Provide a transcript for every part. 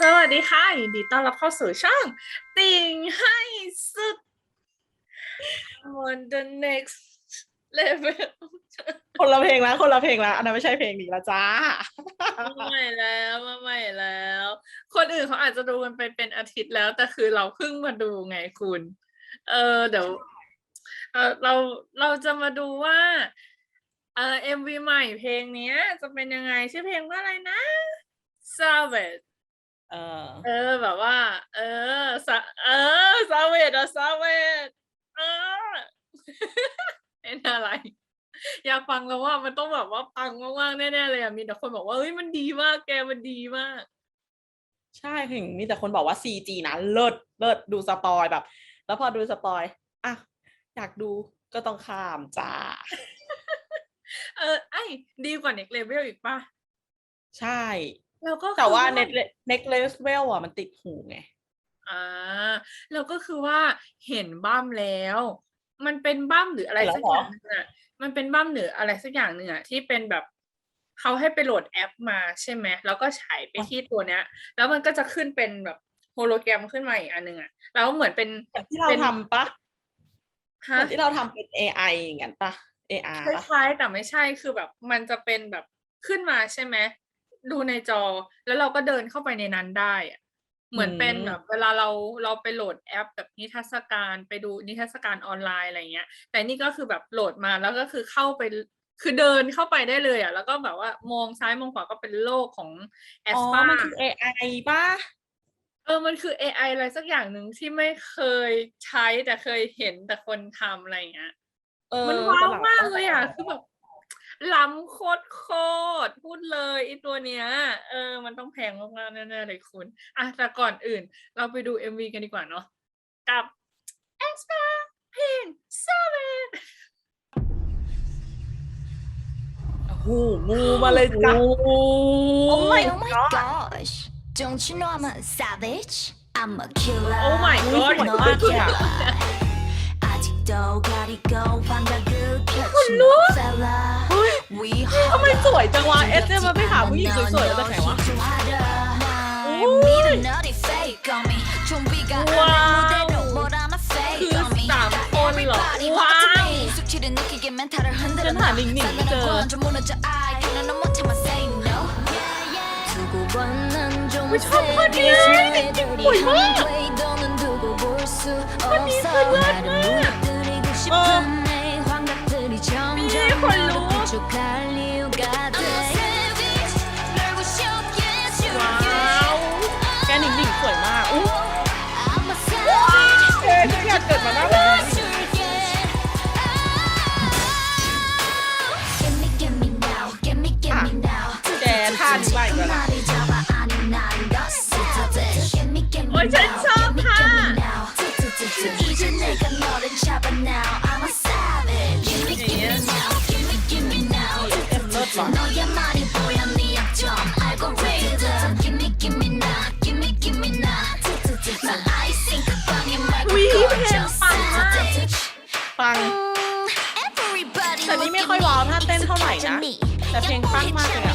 สวัสดีค่ะยินดีต้อนรับเข้าสู่ช่อง ติ่งให้สุด on the next level คนละเพลงแล้วคนละเพลงแล้วอันนั้นไม่ใช่เพลงนี้ละจ้ามาใหม่แล้วมาใหม่แล้ว คนอื่นเขาอาจจะดูกันไปเป็นอาทิตย์แล้ว แต่คือเราเพิ่งมาดูไงคุณ เออเดี๋ยวเออเราเราจะมาดูว่าเออ MV ใหม่เพลงเนี้ย จะเป็นยังไงชื่อเพลงว่าอะไรนะ Savage เออ เออแบบว่า เออสะเออซาเวดอะซาเวดเออ เป็นอะไร อยากฟังแล้วว่ามันต้องแบบว่าปังมากๆแน่ๆเลยอะมีแต่คนบอกว่าเฮ้ยมันดีมากแกมันดีมาก ใช่ถึงมีแต่คนบอกว่า CG นะเลิศเลิศดูสปอยแบบ แล้วพอดูสปอยอะอยากดูก็ต้องข้ามจ้า เออไอ้ดีกว่า next level อีกป่ะใช่ แล้วก็แต่ว่าคือเน็ตเน็กเลสเวลอะมันติดหูไงอ่าแล้วก็คือว่าเห็นบั้มแล้ว มันเป็นบั้มหรืออะไรแล้วสักเหรออย่างหนึงอะมันเป็นบั้มหรืออะไรสักอย่างหนึ่งอะที่เป็นแบบเขาให้ไปโหลดแอปมาใช่ไหมแล้วก็ฉายไปที่ตัวเนี้ย แล้วมันก็จะขึ้นเป็นแบบโฮโลแกรมขึ้นมาอีกอันหนึ่งอะแล้วเหมือนเป็นแบบที่เราเป็นทำปะฮะแบบที่เราทำเป็น AI อย่างนั้นปะ AR คปะล้ายๆแต่ไม่ใช่คือแบบ มันจะเป็นแบบขึ้นมาใช่ไหม ดูในจอ แล้วเราก็เดินเข้าไปในนั้นได้อะเหมือนเป็นแบบเวลาเราเราไปโหลดแอปแบบนิทรรศการไปดูนิทรรศการออนไลน์อะไรเงี้ย แต่นี่ก็คือแบบโหลดมาแล้วก็คือเข้าไปคือเดินเข้าไปได้เลยอะ แล้วก็แบบว่ามองซ้ายมองขวาก็เป็นโลกของแออ๋สอปามันคือ AI ปะเออมันคือ AI อะไรสักอย่างหนึ่งที่ไม่เคยใช้แต่เคยเห็นแต่คนทำอะไรเงี้ยเออมันว้าวหงมากต้องเลยอะไปคือแบบ ล้ำโคตรโคตรพูดเลยอีตัวเนี้ย เออ มันต้องแพงมากๆแน่ๆเลยคุณอะแต่ก่อนอื่น เราไปดู MV กันดีกว่าเนาะกับ e x p e r p i n 7โอ้งูมาเลยจ้ะ Oh my Oh my god gosh. Don't you know I'm a savage? I'm a killer. Oh my god. คนลุกเฮ้ยทำไมสวยจังวะเอสเนี่ยมันไปหาผู้หญิงสวยๆมาจากไหนวะว้าวคือสามคนเหรอว้าวฉันหาหนิงหนิงไม่เจอไม่ชอบคนนี้จริงๆป่วยมากคนนี้คือเลิศมาก 싶은 내 환각들이 점점 부족할 이유가 돼. ง Everybody แต่นี่ไม่ look ค่อย at ว้าว me. ถ้าเต้นเท่าไหร่นะ แต่เพลงปังมากเลยอะ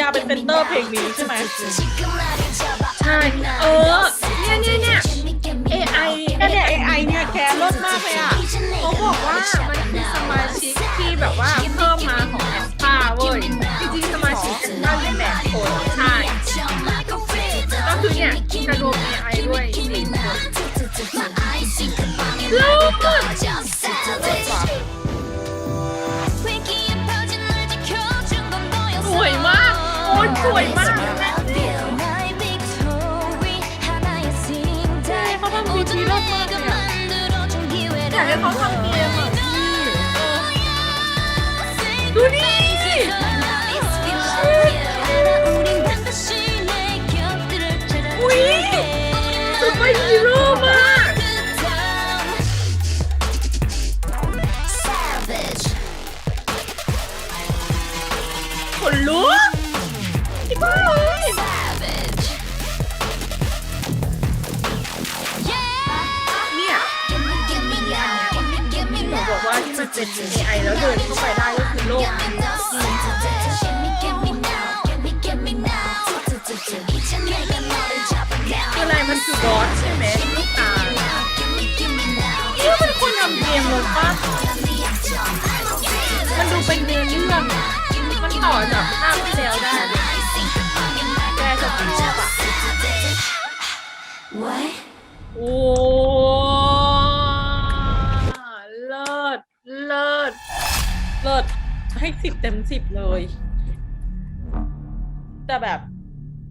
ยาเป็นเซนเตอร์เพลงนี้ใช่ไหมใช่เออเนี่ยเนี่ยเนี่ย AI เนี่ย AI เนี่ยแคร์ลดมากเลยอะเขาบอกว่ามันคือสมาชิกที่แบบว่าเพิ่มมาของแอปป้าเว้ยจริงๆสมาชิกบ้นได้แบดคนใช่ก็คือเนี่ยจะรวม AI ด้วยอีกหนึ่งคนลูก 수가 얼마나 화장실 뒤로 야, 화장실에 AI แล้วเดินเข้าไปได้ก็คือโลกนี้คืออะไรมันคือบอสใช่ไหมลูกตานี่มันคนทำเกมเลยปะมันดูเป็นเนื้อเรื่อมันต่อจากภาคที่แล้วได้แกจะชอบอะโอ้ เลิศให้สิบเต็มสิบเลย แต่แบบ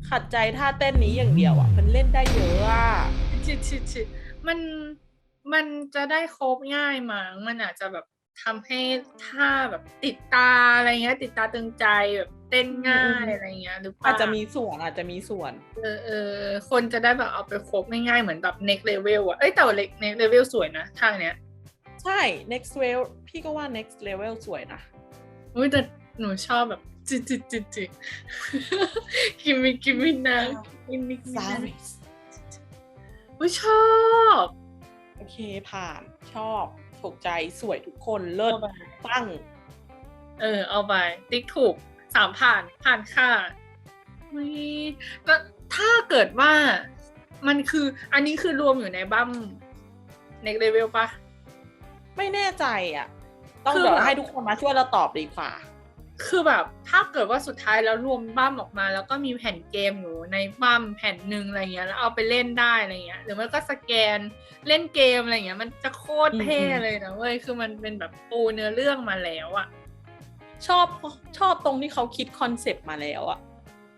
ขัดใจท่าเต้นนี้อย่างเดียวอะ มันเล่นได้เยอะอะชิชิชิมันมันจะได้ครบง่ายมั้งมันอาจจะแบบทำให้ท่าแบบติดตาอะไรเงี้ย ติดตาตึงใจแบบเต้นง่ายอะไรเงี้ยหรือเปล่าอาจจะมีส่วนอาจจะมีส่วน เออเออคนจะได้แบบเอาไปครบง่ายๆเหมือนแบบ next level อะเอ้ยแต่ว่า next level สวยนะทางเนี้ย ใช่ next level พี่ก็ว่า next level สวยนะอุ้ยแต่หนูชอบแบบจิจิจิจิกิมมิกิมมินะกิมมิกิมมินะ Savage อุ้ยชอบ โอเคผ่านชอบถูกใจสวยทุกคนเลิศเอาไปตั้ง เออ เอาไป ติ๊กถูกสามผ่านผ่านค่ะอุ้ยแล้วถ้าเกิดว่ามันคืออันนี้คือรวมอยู่ในบั้ม next level ปะ ไม่แน่ใจอะ ต้องคือเดี๋ยวแบบให้ทุกคนมาช่วยเราตอบดีกว่า คือแบบถ้าเกิดว่าสุดท้ายแล้วรวมบั้มออกมา แล้วก็มีแผ่นเกมอยู่ในบั้มแผ่นหนึ่งอะไรเงี้ยแล้วเอาไปเล่นได้อะไรเงี้ยหรือไม่ก็สแกนเล่นเกมอะไรเงี้ย มันจะโคตรเท่อืมอืมเลยนะเว้ยคือมันเป็นแบบปูเนื้อเรื่องมาแล้วอะชอบชอบตรงที่เขาคิดคอนเซปต์มาแล้วอะ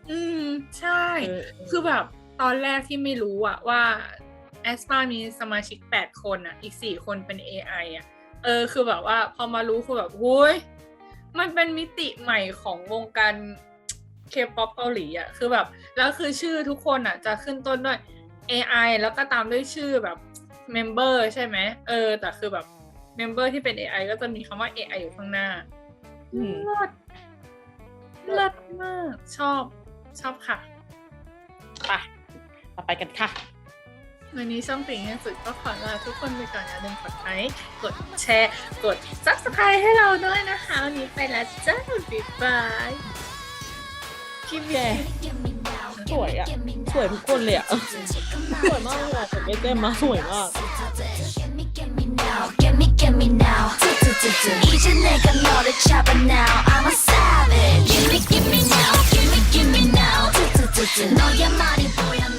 อืมใช่เออคือแบบตอนแรกที่ไม่รู้อะว่า แอสปามีสมาชิก 8 คนอะอีก 4 คนเป็น AI อะเออ คือแบบว่าพอมารู้คือแบบหุยมันเป็นมิติใหม่ของวงการเคป๊อปเกาหลีอะคือแบบ แล้วคือชื่อทุกคนอะจะขึ้นต้นด้วย AI แล้วก็ตามด้วยชื่อแบบเมมเบอร์ใช่ไหม เออ แต่คือแบบเมมเบอร์ที่เป็น AI ก็จะมีคำว่า AI อยู่ข้างหน้าอืมเลิศเลิศมาก ชอบ ชอบค่ะ ไปเราไปกันค่ะ วันนี้ช่องปิงยังสุดก็ขอลาทุกคนไปก่อนอย่าลืมกดไลค์กดแชร์ กด subscribe ให้เราด้วยนะคะ วันนี้ไปแล้วจ้าบ๊ายบายที่แย่สวยอะสวยทุกคนเลยอะสวยมากเลยอะแต่เจ๊มาสวยมาก Get me, get me now. 이제 내가 너를 잡아 now. I'm a savage. Give me, give me now. Give me, give me now. 너야말이 보 여.